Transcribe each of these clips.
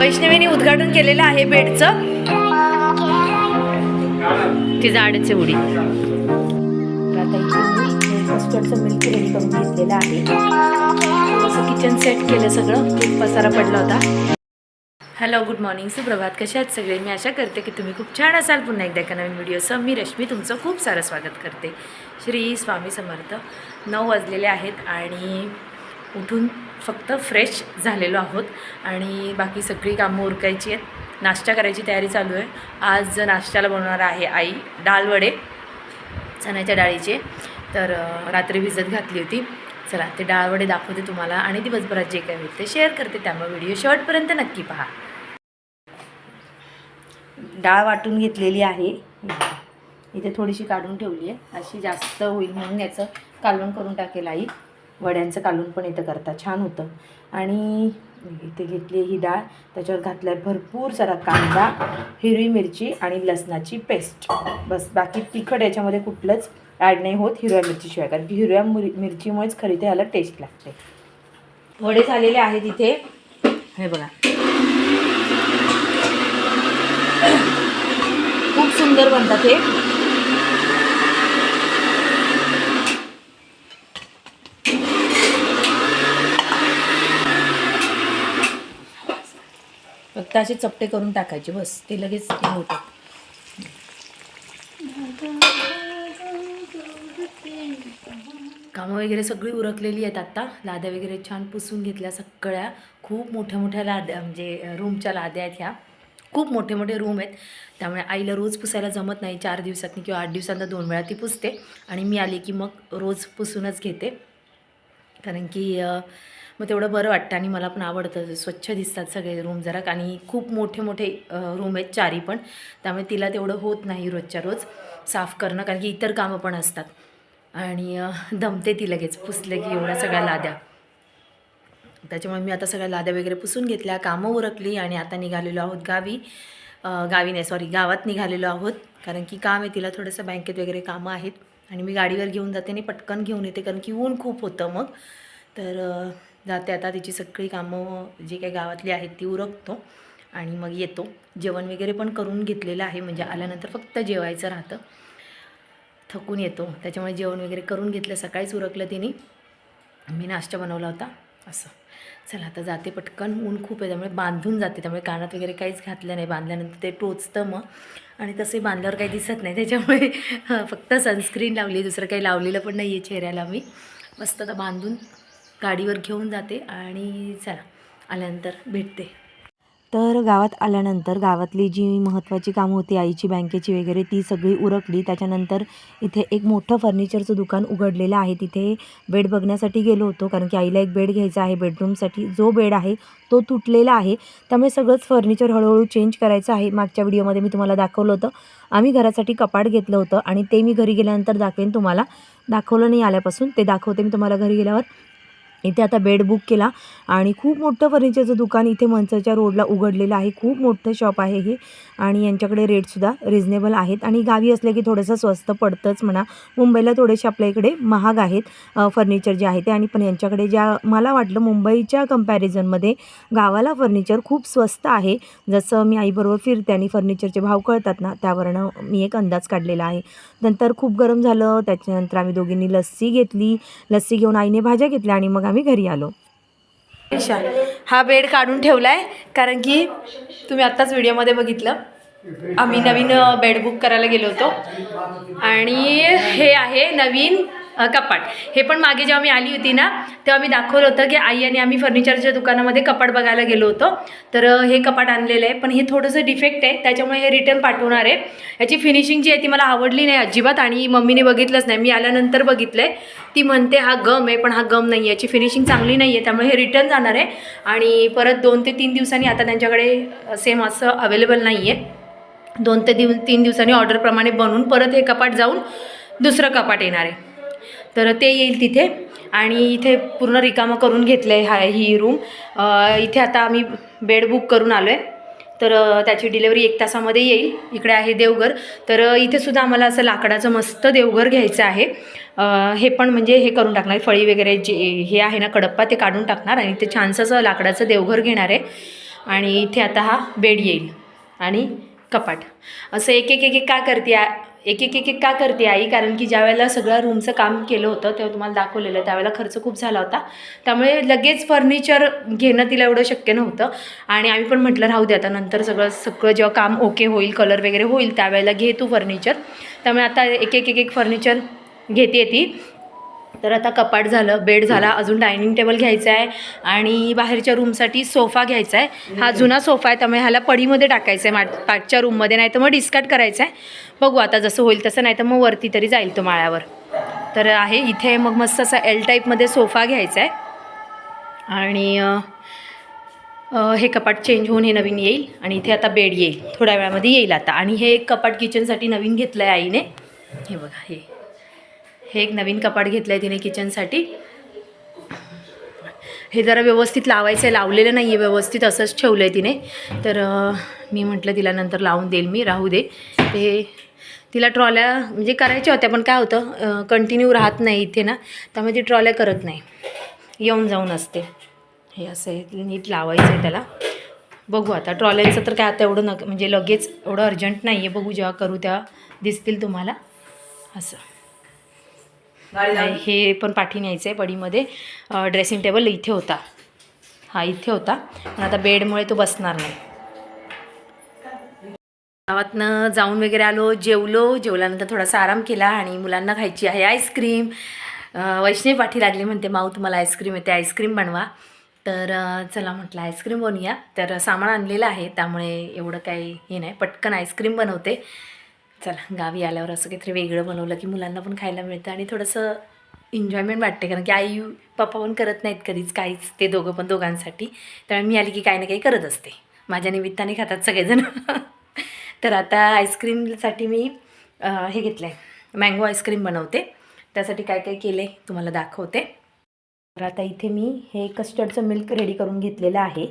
वैष्णवीने उद्घाटन केलेलं आहे बेडचं. ती झाडाची उडी. कस्टर्डचं मिल्क रेडी करून घेतलेलं आहे. थोडंसं किचन सेट केलं सगळं खूप पसारा पडला होता. हॅलो गुड मॉर्निंग सुप्रभात. कशा आहेत सगळे? मी आशा करते की तुम्ही खूप छान असाल. पुन्हा एकदा एका नवीन व्हिडिओसह मी रश्मी तुमचं खूप सारं स्वागत करते. श्री स्वामी समर्थ. नऊ वाजलेले आहेत आणि उठून फक्त फ्रेश झालेलो आहोत. आणि बाकी सगळी कामं उरकायची आहेत. नाश्ता करायची तयारी चालू आहे. आज नाश्त्याला बनवणार आहे आई डाळ वडे चण्याच्या डाळीचे. तर रात्री भिजत घातली होती. चला ते डाळ वडे दाखवते तुम्हाला आणि दिवसभरात जे काही होईल ते शेअर करते. त्यामुळे व्हिडिओ शॉर्टपर्यंत नक्की पहा. डाळ वाटून घेतलेली आहे. इथे थोडीशी काढून ठेवली आहे. अशी जास्त होईल म्हणून याचं कालवण करून टाकेल आई. वड्यांचं कालून पण इथं करता छान होतं. आणि इथे घेतली ही डाळ. त्याच्यावर घातला आहे भरपूर सारा कांदा हिरवी मिरची आणि लसणाची पेस्ट. बस बाकी तिखट याच्यामध्ये कुठलंच ॲड नाही होत हिरव्या मिरचीशिवाय. कारण की हिरव्या मिर मिरचीमुळेच खरी ते ह्याला टेस्ट लागते. वडे झालेले आहेत इथे. हे बघा. खूप सुंदर बनतात हे. फक्त असे चपटे करून टाकायचे बस. ते लगेच हे होतात कामं वगैरे सगळी उरकलेली आहेत आत्ता लाद्या वगैरे छान पुसून घेतल्या सगळ्या. खूप मोठ्या मोठ्या लाद्या म्हणजे रूमच्या लाद्या आहेत ह्या. खूप मोठे मोठे रूम आहेत. त्यामुळे आईला रोज पुसायला जमत नाही. चार दिवसातनी किंवा आठ दिवसांना दोन वेळा ती पुसते. आणि मी आली की मग रोज पुसूनच घेते. कारण की मग तेवढं बरं वाटतं आणि मला पण आवडतं. स्वच्छ दिसतात सगळे रूम जरा. आणि खूप मोठे मोठे रूम आहेत चारी पण. त्यामुळे तिला तेवढं होत नाही रोजच्या रोज. साफ करणं कारण की इतर कामं पण असतात. आणि दमते ती लगेच. पुसले की एवढ्या सगळ्या लाद्या. त्याच्यामुळे मी आता सगळ्या लाद्या वगैरे पुसून घेतल्या. कामं उरकली आणि आता निघालेलो आहोत गावी. गावी नाही सॉरी गावात निघालेलो आहोत. कारण की काम आहे तिला थोडंसं बँकेत वगैरे कामं आहेत. आणि मी गाडीवर घेऊन जाते आणि पटकन घेऊन येते. कारण की ऊन खूप होतं मग. तर जाते. आता तिची सगळी कामं जी काही गावातली आहेत ती उरकतो आणि मग येतो. जेवण वगैरे पण करून घेतलेलं आहे. म्हणजे आल्यानंतर फक्त जेवायचं राहतं. थकून येतो. त्याच्यामुळे जेवण वगैरे करून घेतलं. सकाळीच उरकलं तिने. मी नाश्ता बनवला होता. असं. चला आता जाते पटकन. ऊन खूप आहे. त्यामुळे बांधून जाते. त्यामुळे कानात वगैरे काहीच घातलं नाही. बांधल्यानंतर ते टोचतं मग. आणि तसे बांधल्यावर काही दिसत नाही. त्याच्यामुळे फक्त सनस्क्रीन लावली. दुसरं काही लावलेलं पण नाही आहे चेहऱ्याला मी. मस्त आता बांधून गाडीवर घेऊन जाते आणि चला आल्यानंतर भेटते. तर गावात आल्यानंतर गावातली जी महत्त्वाची कामं होती आईची बँकेची वगैरे ती सगळी उरकली. त्याच्यानंतर इथे एक मोठं फर्निचरचं दुकान उघडलेलं आहे. तिथे बेड बघण्यासाठी गेलो होतो कारण की आईला एक बेड घ्यायचा आहे. बेडरूमसाठी जो बेड आहे तो तुटलेला आहे. त्यामुळे सगळंच फर्निचर हळूहळू चेंज करायचं आहे. मागच्या व्हिडिओमध्ये मी तुम्हाला दाखवलं होतं. आम्ही घरासाठी कपाट घेतलं होतं आणि ते मी घरी गेल्यानंतर दाखवेन तुम्हाला. दाखवलं नाही आल्यापासून ते दाखवते मी तुम्हाला घरी गेल्यावर. इथे आता बेड बुक केला. आणि खूप मोठं फर्निचरचं दुकान इथे मनसरच्या रोडला उघडलेलं आहे. खूप मोठं शॉप आहे हे. आणि यांच्याकडे रेटसुद्धा रिजनेबल आहेत. आणि गावी असले की थोडंसं स्वस्त पडतंच म्हणा. मुंबईला थोडेसे आपल्या इकडे महाग आहेत फर्निचर जे आहे ते. आणि पण यांच्याकडे ज्या मला वाटलं मुंबईच्या कम्पॅरिझनमध्ये गावाला फर्निचर खूप स्वस्त आहे. जसं मी आईबरोबर फिरते आणि फर्निचरचे भाव कळतात ना त्यावरनं मी एक अंदाज काढलेला आहे. नंतर खूप गरम झालं. त्याच्यानंतर आम्ही दोघींनी लस्सी घेतली. लस्सी घेऊन आईने भाज्या घेतल्या आणि मग आम्ही घरी आलो. हा बेड काढून ठेवला आहे कारण की तुम्ही आत्ताच व्हिडिओमध्ये बघितलं. आम्ही नवीन बेड बुक करायला गेलो होतो. आणि हे आहे नवीन कपाट. हे पण मागे जेव्हा मी आली होती ना तेव्हा मी दाखवलं होतं की आई आणि आम्ही फर्निचरच्या दुकानामध्ये कपाट बघायला गेलो होतो. तर हे कपाट आणलेलं आहे. पण हे थोडंसं डिफेक्ट आहे. त्याच्यामुळे हे रिटर्न पाठवणार आहे. याची फिनिशिंग जी आहे ती मला आवडली नाही अजिबात आणि मम्मीने बघितलंच नाही. मी आल्यानंतर बघितलं आहे ती म्हणते हा गम आहे पण हा गम नाही आहे. याची फिनिशिंग चांगली नाही आहे. त्यामुळे हे रिटर्न जाणार आहे. आणि परत दोन ते तीन दिवसांनी आता त्यांच्याकडे सेम असं अवेलेबल नाही आहे. दोन ते दिव तीन दिवसांनी ऑर्डरप्रमाणे बनवून परत हे कपाट जाऊन दुसरं कपाट येणार आहे. तर ते येईल तिथे. आणि इथे पूर्ण रिकामं करून घेतलं आहे हा ही रूम इथे आता आम्ही बेड बुक करून आलो आहे तर त्याची डिलेवरी एक तासामध्ये येईल. इकडे आहे देवघर. तर इथेसुद्धा आम्हाला असं लाकडाचं मस्त देवघर घ्यायचं आहे. हे पण म्हणजे हे करून टाकणार फळी वगैरे जे हे आहे ना कडप्पा ते काढून टाकणार आणि ते छानसं असं लाकडाचं देवघर घेणार आहे. आणि इथे आता हा बेड येईल. आणि कपाट. असं एक एक एक एक करते एक एक एक एक का करते आई? कारण की ज्या वेळेला सगळं रूमचं काम केलं होतं तेव्हा तुम्हाला दाखवलेलं त्यावेळेला खर्च खूप झाला होता. त्यामुळे लगेच फर्निचर घेणं तिला एवढं शक्य नव्हतं. आणि आम्ही पण म्हटलं राहू दे आता नंतर सगळं सगळं जेव्हा काम ओके होईल कलर वगैरे होईल त्यावेळेला घे तू फर्निचर त्यामुळे आता एक एक एक एक फर्निचर घेते ती. तर आता कपाट झालं बेड झाला अजून डायनिंग टेबल घ्यायचं आहे आणि बाहेरच्या रूमसाठी सोफा घ्यायचा आहे. हा जुना सोफा आहे त्यामुळे ह्याला पडीमध्ये टाकायचं आहे माट पाठच्या रूममध्ये नाही तर मग डिस्कार्ट करायचं आहे. बघू आता जसं होईल तसं नाही तर मग वरती तरी जाईल तो माळ्यावर. तर आहे इथे मग मस्त असा एल टाईपमध्ये सोफा घ्यायचा आहे. आणि हे कपाट चेंज होऊन हे नवीन येईल आणि इथे आता बेड येईल. थोड्या वेळामध्ये येईल आता. आणि हे एक कपाट किचनसाठी नवीन घेतलं आहे आईने. हे बघा हे. हे एक नवीन कपाट घेतलं आहे तिने किचनसाठी. हे जरा व्यवस्थित लावायचं आहे लावलेलं नाही आहे व्यवस्थित असंच ठेवलं आहे तिने. तर मी म्हटलं तिला नंतर लावून देईल मी राहू दे. ते तिला ट्रॉल्या म्हणजे करायच्या होत्या पण काय होतं कंटिन्यू राहत नाही इथे ना त्यामुळे ती ट्रॉल्या करत नाही. येऊन जाऊन असते. हे असं आहे नीट लावायचं आहे त्याला. बघू आता ट्रॉल्यांचं तर काय आता एवढं नक म्हणजे लगेच एवढं अर्जंट नाही आहे बघू जेव्हा करू तेव्हा दिसतील तुम्हाला. असं. नाही, हे पण पाठी न्यायचं आहे पडीमध्ये ड्रेसिंग टेबल इथे होता. हा इथे होता. पण आता बेडमुळे तो बसणार नाही. गावातनं जाऊन वगैरे आलो जेवलो. जेवल्यानंतर थोडासा आराम केला आणि मुलांना खायची आहे आईस्क्रीम. वैष्णवी पाठी लागली म्हणते माऊ तुम्हाला आईस्क्रीम येते आईस्क्रीम बनवा. तर चला म्हटलं आईस्क्रीम बनवूया. तर सामान आणलेलं आहे त्यामुळे एवढं काही हे नाही. पटकन आईस्क्रीम बनवते. चला गावी आल्यावर असं काहीतरी वेगळं बनवलं की मुलांना पण खायला मिळतं आणि थोडंसं एन्जॉयमेंट वाटते. कारण की आई पप्पा पण करत नाहीत कधीच काहीच ते दोघं पण दोघांसाठी. त्यामुळे मी आली की काही ना काही करत असते. माझ्या निमित्ताने खातात सगळेजण. तर आता आईस्क्रीमसाठी मी हे घेतलं आहे मँगो आईस्क्रीम बनवते. त्यासाठी काय काय केलं आहे तुम्हाला दाखवते. तर आता इथे मी हे कस्टर्डचं मिल्क रेडी करून घेतलेलं आहे.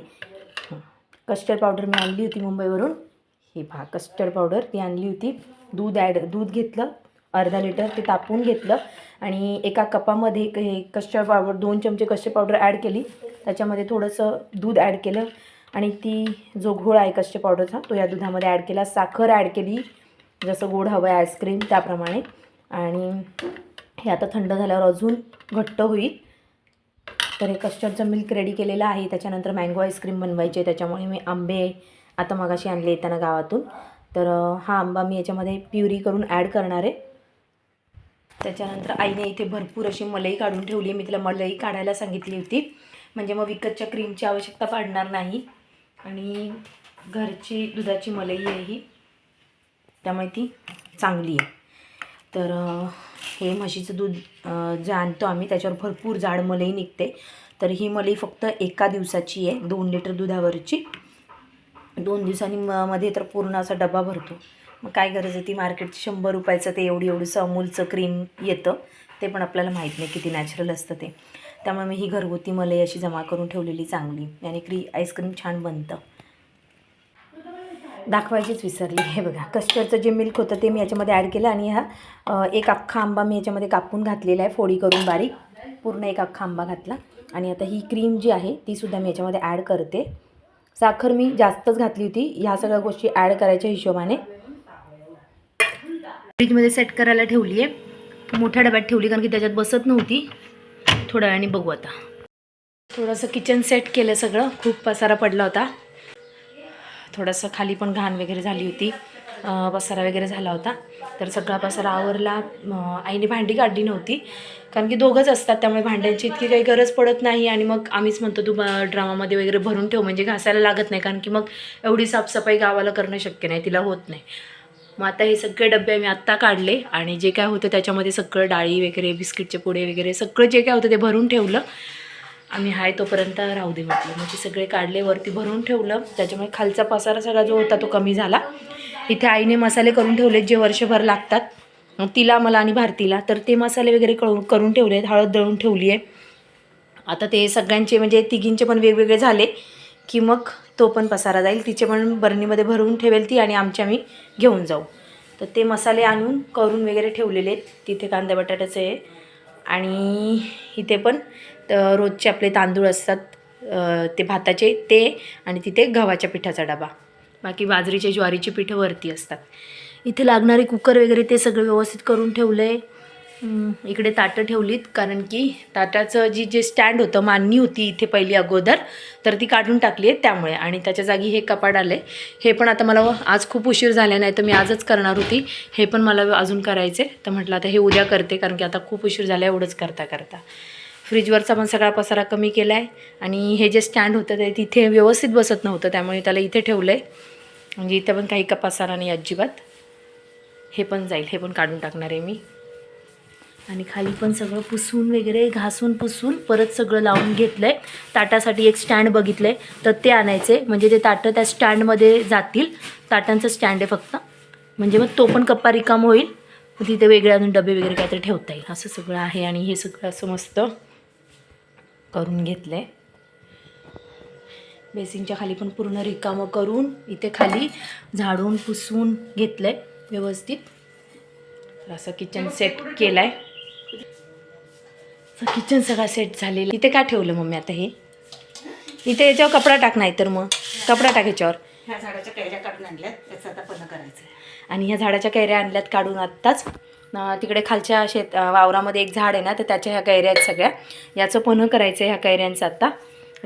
कस्टर्ड पावडर मी आणली होती मुंबईवरून. ही पहा कस्टर्ड पावडर ती आणली होती. दूध ॲड दूध घेतलं. अर्धा लिटर ते तापवून घेतलं. आणि एका कपामध्ये एक हे कस्टर्ड पावडर दोन चमचे कस्टर्ड पावडर ॲड केली. त्याच्यामध्ये थोडंसं दूध ॲड केलं. आणि ती जो घोळ आहे कस्टर्ड पावडरचा तो या दुधामध्ये ॲड केला. साखर ॲड केली. जसं गोड हवं आहे आईस्क्रीम त्याप्रमाणे. आणि हे आता थंड झाल्यावर अजून घट्ट होईल. तर हे कस्टर्डचं मिल्क रेडी केलेलं आहे. त्याच्यानंतर मँगो आईस्क्रीम बनवायचे. त्याच्यामुळे मी आंबे आता मगाशी आणले येताना गावातून. तर हा आंबा मी याच्यामध्ये प्युरी करून ॲड करणार आहे. त्याच्यानंतर आईने इथे भरपूर अशी मलई काढून ठेवली आहे. मी तिला मलई काढायला सांगितली होती. म्हणजे मग विकतच्या क्रीमची आवश्यकता पडणार नाही. आणि घरची दुधाची मलई आहे ही. त्यामुळे ती चांगली आहे. तर हे म्हशीचं दूध जे आणतो आम्ही त्याच्यावर भरपूर जाड मलई निघते. तर ही मलई फक्त एका दिवसाची आहे. दोन लिटर दुधावरची. दोन दिवसांनी म मध्ये तर पूर्ण असा डबा भरतो. मग काय गरज आहे? ती मार्केटची शंभर रुपयाचं ते एवढी एवढंसं अमूलचं क्रीम येतं. ते पण आपल्याला माहीत नाही किती नॅचरल असतं ते. त्यामुळे मी ही घरगुती मलई अशी जमा करून ठेवलेली चांगली. आणि क्री आईस्क्रीम छान बनतं. दाखवायचीच विसरली. हे बघा कस्टर्डचं जे मिल्क होतं ते मी याच्यामध्ये ॲड केलं आणि हा एक अख्खा आंबा मी याच्यामध्ये कापून घातलेला आहे फोडी करून बारीक. पूर्ण एक अख्खा आंबा घातला. आणि आता ही क्रीम जी आहे तीसुद्धा मी याच्यामध्ये ॲड करते. साखर मी जास्तच घातली होती. ह्या सगळ्या गोष्टी ॲड करायच्या हिशोबाने. फ्रीजमध्ये सेट करायला ठेवली आहे मोठ्या डब्यात ठेवली कारण की त्याच्यात बसत नव्हती. थोड्या वेळाने बघू आता. थोडंसं किचन सेट केलं सगळं. खूप पसारा पडला होता. थोडंसं खाली पण घाण वगैरे झाली होती. पसारा वगैरे झाला होता. तर सगळा पसारा आवरला. आईने भांडी काढली नव्हती. कारण की दोघंच असतात त्यामुळे भांड्यांची इतकी काही गरज पडत नाही आणि मग आम्हीच म्हणतो तू ड्रामामध्ये वगैरे भरून ठेव. म्हणजे घासायला लागत नाही. कारण की मग एवढी साफसफाई गावाला करणं शक्य नाही. तिला होत नाही. मग आता हे सगळे डबे मी आत्ता काढले आणि जे काय होतं त्याच्यामध्ये सगळं डाळी वगैरे बिस्किटचे पुडे वगैरे सगळं जे काय होतं ते भरून ठेवलं. आम्ही हाय तोपर्यंत राहू दे म्हटलं. मग ते सगळे काढले वरती भरून ठेवलं. त्याच्यामुळे खालचा पसारा सगळा जो होता तो कमी झाला. इथे आईने मसाले करून ठेवले जे वर्षभर लागतात. मग तिला मला आणि भारतीला. तर ते मसाले वगैरे करून करून ठेवले आहेत हळद दळून ठेवली आहे. आता ते सगळ्यांचे म्हणजे तिघींचे पण वेगवेगळे झाले की मग तो पण पसारा जाईल. तिचे पण बरणीमध्ये भरून ठेवेल ती आणि आमचे आम्ही घेऊन जाऊ. तर ते मसाले आणून करून वगैरे ठेवलेले आहेत. तिथे कांदा बटाट्याचे आणि इथे पण तर रोजचे आपले तांदूळ असतात ते भाताचे ते आणि तिथे गव्हाच्या पिठाचा डबा. बाकी बाजरीचे ज्वारीची पिठं वरती असतात. इथे लागणारे कुकर वगैरे ते सगळं व्यवस्थित करून ठेवलं आहे इकडे ताटं ठेवलीत कारण की ताटाचं जी जे स्टँड होतं मान्नी होती इथे पहिली अगोदर तर ती काढून टाकली आहे त्यामुळे. आणि त्याच्या जागी हे कपाट आलं आहे हे पण आता मला आज खूप उशीर झाला नाही तर मी आजच करणार होती. हे पण मला अजून करायचे तर म्हटलं आता हे उद्या करते कारण की आता खूप उशीर झाला एवढंच करता करता फ्रीजवरचा पण सगळा पसारा कमी केला आहे आणि हे जे स्टँड होतं ते तिथे व्यवस्थित बसत नव्हतं त्यामुळे त्याला इथे ठेवलं आहे म्हणजे इथं पण काही का पसारा नाही अजिबात. हे पण जाईल हे पण काढून टाकणार आहे मी. आणि खाली पण सगळं पुसून वगैरे घासून पुसून परत सगळं लावून घेतलं आहे ताटासाठी एक स्टँड बघितलं आहे तर ते आणायचे म्हणजे ते ताटं त्या स्टँडमध्ये जातील ताटांचं स्टँड आहे फक्त. म्हणजे मग तो पण कप्पा रिकाम होईल. मग तिथे वेगळे अजून डबे वगैरे काहीतरी ठेवता येईल. असं सगळं आहे आणि हे सगळं असं मस्त. करून घेतलं. आहे बेसिनच्या खाली पण पूर्ण रिकामं करून इथे खाली झाडून पुसून घेतलं आहे व्यवस्थित असं किचन सेट केलं आहे किचन सगळा सेट झालेला. इथे काय ठेवलं मम्मी आता हे? इथे याच्यावर कपडा टाक नाही तर मग. कपडा टाक याच्यावर. ह्या झाडाच्या कैऱ्या काढून आणल्यात. त्याचं आता पण करायचं आणि ह्या झाडाच्या कैऱ्या आणल्यात काढून आत्ताच. तिकडे खालच्या शेत वावरामध्ये एक झाड आहे ना तर त्याच्या ह्या कैऱ्या आहेत सगळ्या. याचं पन्ह करायचं आहे ह्या कैऱ्यांचं आत्ता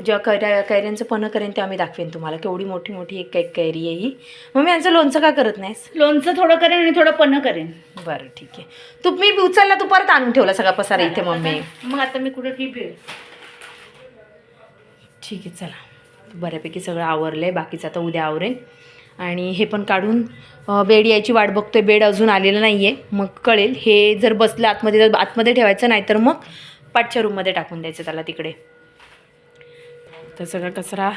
जेव्हा कैऱ्या कैऱ्यांचं पन्ह करेन तेव्हा मी दाखवेन तुम्हाला. केवढी मोठी मोठी एक एक कैरी आहे ही. मग मी यांचं लोणचं का करत नाहीस? लोणचं थोडं करेन आणि थोडं पण करेन. बरं ठीक आहे. तू मी उचलला तू परत आणून ठेवला सगळा पसारा इथे मम्मी. मग आता मी कुठं ठीक आहे चला. बऱ्यापैकी सगळं आवरलं आहे बाकीचं आता उद्या आवरेन. आणि हे पण काढून बेड यायची वाट बघतोय. बेड अजून आलेलं नाही आहे मग कळेल हे जर बसलं आतमध्ये तर आतमध्ये ठेवायचं नाही तर मग पाठच्या रूममध्ये टाकून द्यायचं त्याला तिकडे. तर सगळा कचरा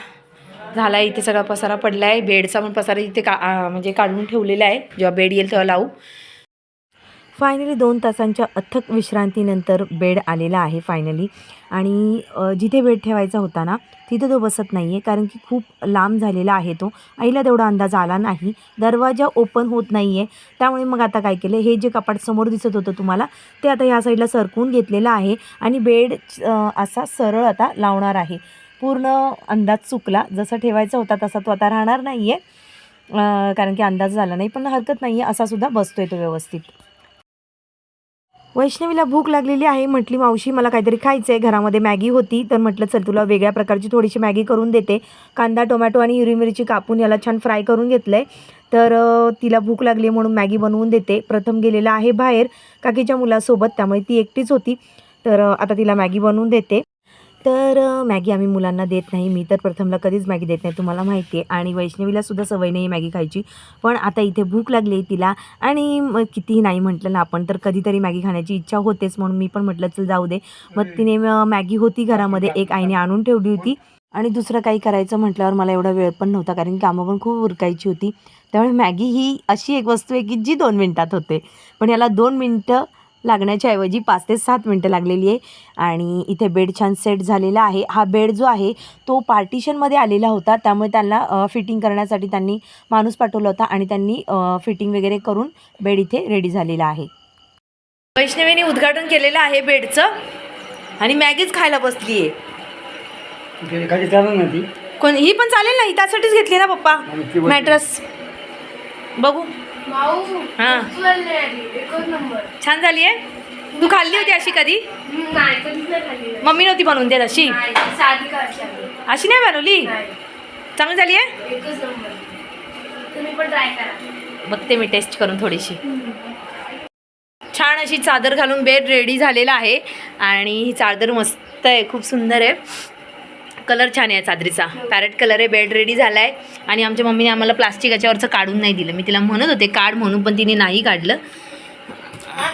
झाला आहे इथे सगळा पसारा पडला आहे बेडचा पण पसारा इथे का म्हणजे काढून ठेवलेला आहे. जेव्हा बेड येईल तेव्हा लावू. फायनली दोन तासांच्या अथक विश्रांतीनंतर बेड आलेला आहे फायनली आणि जिथे वेळ ठेवायचा होता ना तिथे तो बसत नाही आहे कारण की खूप लांब झालेला आहे तो. आईला तेवढा अंदाज आला नाही. दरवाजा ओपन होत नाही आहे त्यामुळे मग आता काय केलं? हे जे कपाट समोर दिसत होतं तुम्हाला ते आता ह्या साईडला सरकून घेतलेलं आहे आणि बेड असा सरळ आता लावणार आहे. पूर्ण अंदाज चुकला. जसा ठेवायचा होता तसा तो आता राहणार नाही आहे कारण की अंदाज झाला नाही पण हरकत नाही आहे असा सुद्धा आहे तो व्यवस्थित. वैष्णवीला भूक लागलेली आहे. म्हटली मावशी मला काहीतरी खायचं आहे घरामध्ये मॅगी होती. तर म्हटलं चल तुला वेगळ्या प्रकारची थोडीशी मॅगी करून देते. कांदा टोमॅटो आणि हिरवी मिरची कापून याला छान फ्राय करून घेतलं आहे तर तिला भूक लागली म्हणून मॅगी बनवून देते. प्रथम गेलेला आहे बाहेर काकीच्या मुलासोबत त्यामुळे ती एकटीच होती. तर आता तिला मॅगी बनवून देते. तर मॅगी आम्ही मुलांना देत नाही. मी तर प्रथमला कधीच मॅगी देत नाही तुम्हाला माहिती आहे. आणि वैष्णवीला सुद्धा सवय नाही मॅगी खायची. पण आता इथे भूक लागली आहे तिला. आणि कितीही नाही म्हटलं ना आपण तर कधीतरी मॅगी खाण्याची इच्छा होतेच म्हणून मी पण म्हटलं चल जाऊ दे. मग तिने मॅगी होती घरामध्ये. एक आईने आणून ठेवली होती. आणि दुसरं काही करायचं म्हटल्यावर मला एवढा वेळ पण नव्हता कारण की कामं पण खूप उरकायची होती. त्यामुळे मॅगी ही अशी एक वस्तू आहे की जी दोन मिनटात होते. पण याला दोन मिनटं लागण्याच्या ऐवजी पाच ते सात मिनटं लागलेली आहे. आणि इथे बेड छान सेट झालेला आहे. हा बेड जो आहे तो पार्टिशनमध्ये आलेला होता. त्यामुळे त्यांना फिटिंग करण्यासाठी त्यांनी माणूस पाठवला होता आणि त्यांनी फिटिंग वगैरे करून बेड इथे रेडी झालेला आहे. वैष्णवीने उद्घाटन केलेलं आहे बेडचं. आणि मॅगीच खायला बसली आहे कोण ही पण चालेल ना? ही त्यासाठीच घेतली ना पप्पा? मॅट्रस. बघू. हां. छान झाली आहे? तू खाल्ली होती अशी कधी? मम्मी नव्हती बनवून देत अशी. अशी नाही बनवली? चांगली झाली आहे? बघते मी टेस्ट करून थोडीशी. छान अशी चादर घालून बेड रेडी झालेला आहे. आणि ही चादर मस्त आहे खूप सुंदर आहे. कलर छान आहे चादरीचा पॅरेट कलर आहे बेड रेडी झाला आहे आणि आमच्या मम्मीने आम्हाला प्लास्टिक याच्यावरचं काढून नाही दिलं. मी तिला म्हणत होते काढ म्हणून पण तिने नाही काढलं.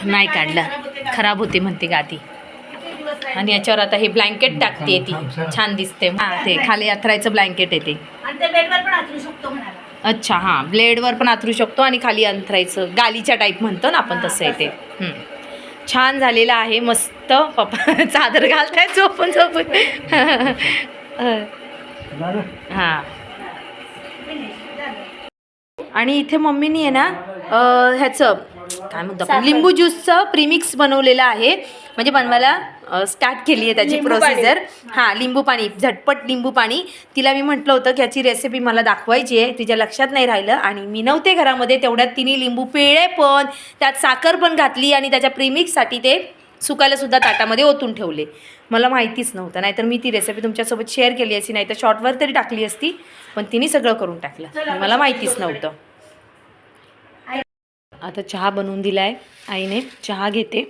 नाही काढलं. खराब होते म्हणते गाती आणि याच्यावर आता हे ब्लँकेट टाकते ती. छान दिसते. हां ते खाली अथरायचं ब्लँकेट आहे ते. अच्छा हां. ब्लेडवर पण आथरू शकतो आणि खाली अंथरायचं. गालीच्या टाईप म्हणतो ना आपण तसं आहे ते. छान झालेलं आहे. मस्त. पप्पा चादर घालताय झोपून झोपून. हां. आणि इथे मम्मीनी आहे ना ह्याचं काय म्हणतो आपण लिंबू ज्यूसचं प्रीमिक्स बनवलेलं आहे. म्हणजे बनवायला स्टार्ट केली आहे त्याची. प्रोसिजर हां लिंबू पाणी झटपट लिंबू पाणी. तिला मी म्हटलं होतं की याची रेसिपी मला दाखवायची आहे. तिच्या लक्षात नाही राहिलं आणि मी नव्हते घरामध्ये तेवढ्यात तिने लिंबू पिळे पण त्यात साखर पण घातली आणि त्याच्या प्रीमिक्ससाठी ते सुकायला सुद्धा ताटामध्ये ओतून ठेवले. मला माहितीच नव्हतं. नाहीतर मी ती रेसिपी तुमच्यासोबत शेअर केली असती नाही तर शॉर्टवर तरी टाकली असती पण तिने सगळं करून टाकलं. मला माहितीच नव्हतं. आता चहा बनवून दिला आहे आईने. चहा घेते.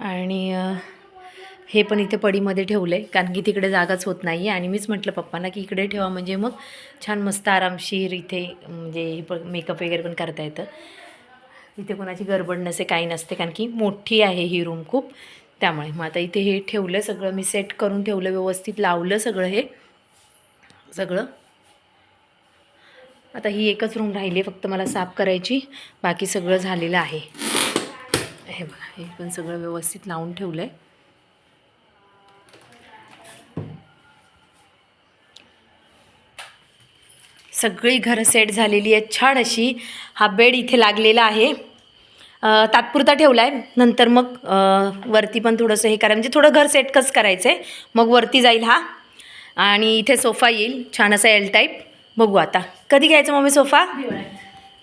आणि हे पण इथे पडीमध्ये ठेवलं आहे कारण की तिकडे जागाच होत नाही आहे आणि मीच म्हटलं पप्पांना की इकडे ठेवा. म्हणजे मग छान मस्त आरामशीर इथे म्हणजे हे मेकअप वगैरे पण करता येतं. इथे कोणाची गडबड नसे काही नसते कारण की मोठी आहे ही रूम खूप. त्यामुळे मग आता इथे हे ठेवलं सगळं मी सेट करून ठेवलं व्यवस्थित लावलं सगळं हे. सगळं. आता ही एकच रूम राहिली आहे फक्त मला साफ करायची. बाकी सगळं झालेलं आहे. हे बघा हे पण सगळं व्यवस्थित लावून ठेवलं आहे सगळी घरं सेट झालेली आहेत. छान अशी हा बेड इथे लागलेला आहे. तात्पुरता ठेवला आहे नंतर मग वरती पण थोडंसं हे करा म्हणजे थोडं घर सेट कसं करायचं आहे मग वरती जाईल हा. आणि इथे सोफा येईल. छान असा एल टाईप बघू आता. कधी घ्यायचं मम्मी सोफा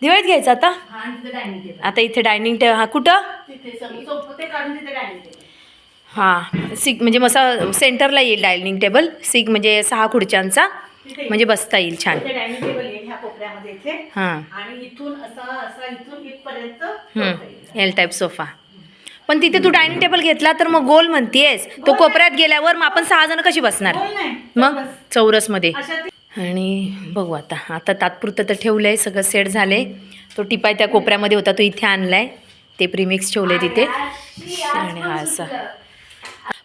दिवाळीत. घ्यायचा आता? आता इथे डायनिंग टेबल हा कुठं? हां सिग म्हणजे मसा सेंटरला येईल डायनिंग टेबल सिग म्हणजे सहा खुर्च्यांचा. म्हणजे बसता येईल छान. डायनिंग टेबल येईल ह्या कोपऱ्यामध्ये इथे. हां. आणि इथून असा असा इथून इथपर्यंत. एल टाईप सोफा पण तिथे तू डायनिंग टेबल घेतला तर मग गोल म्हणतीयस. तो कोपऱ्यात गेल्यावर मग आपण सहा जण कशी बसणार? मग? चौरसमध्ये. आणि बघू आता. आता तात्पुरतं तर ठेवलं आहे सगळं सेट झाले तो टिपाय त्या कोपऱ्यामध्ये होता तो इथे आणला आहे ते प्रीमिक्स ठेवले तिथे. आणि हा असा.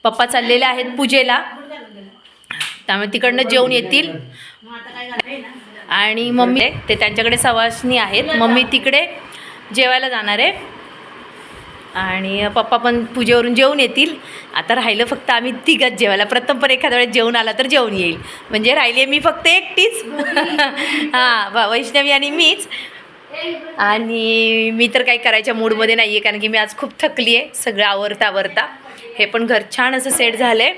पप्पा चाललेले आहेत पूजेला. त्यामुळे तिकडनं जेवण येतील. आणि मम्मी ते त्यांच्याकडे सवासणी आहेत. मम्मी तिकडे जेवायला जाणार आहे. आणि पप्पा पण पूजेवरून जेवून येतील. आता राहिलं फक्त आम्ही तिघच जेवायला. प्रथम पण एखाद्या वेळेस जेवण आला तर जेवण येईल. म्हणजे राहिली मी फक्त एकटीच. हां वैष्णवी आणि मीच. आणि मी तर काही करायच्या मूडमध्ये नाही आहे कारण की मी आज खूप थकली आहे सगळं आवरता आवरता हे पण घर छान असं सेट झालं आहे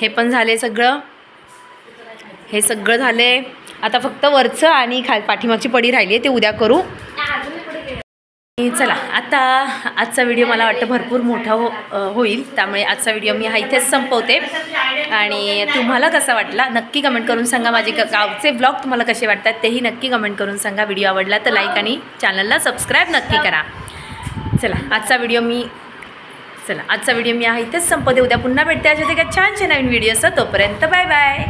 हे पण झाले सगळं. हे सगळं झाले आता फक्त वरचं आणि खा पाठीमागची पडी राहिली आहे ते उद्या करू. आणि चला आता आजचा व्हिडिओ मला वाटतं भरपूर मोठा हो होईल. त्यामुळे आजचा व्हिडिओ मी हा इथेच संपवते. आणि तुम्हाला कसा वाटला नक्की कमेंट करून सांगा. माझे ग- गावचे ब्लॉग तुम्हाला कसे वाटतात तेही नक्की कमेंट करून सांगा. व्हिडिओ आवडला तर लाईक आणि चॅनलला सबस्क्राईब नक्की करा. चला आजचा व्हिडिओ मी चला आजचा व्हिडिओ मी हा इथेच संपते उद्या पुन्हा भेटते. अशा एका छानशा नवीन व्हिडिओ असतात तोपर्यंत बाय बाय.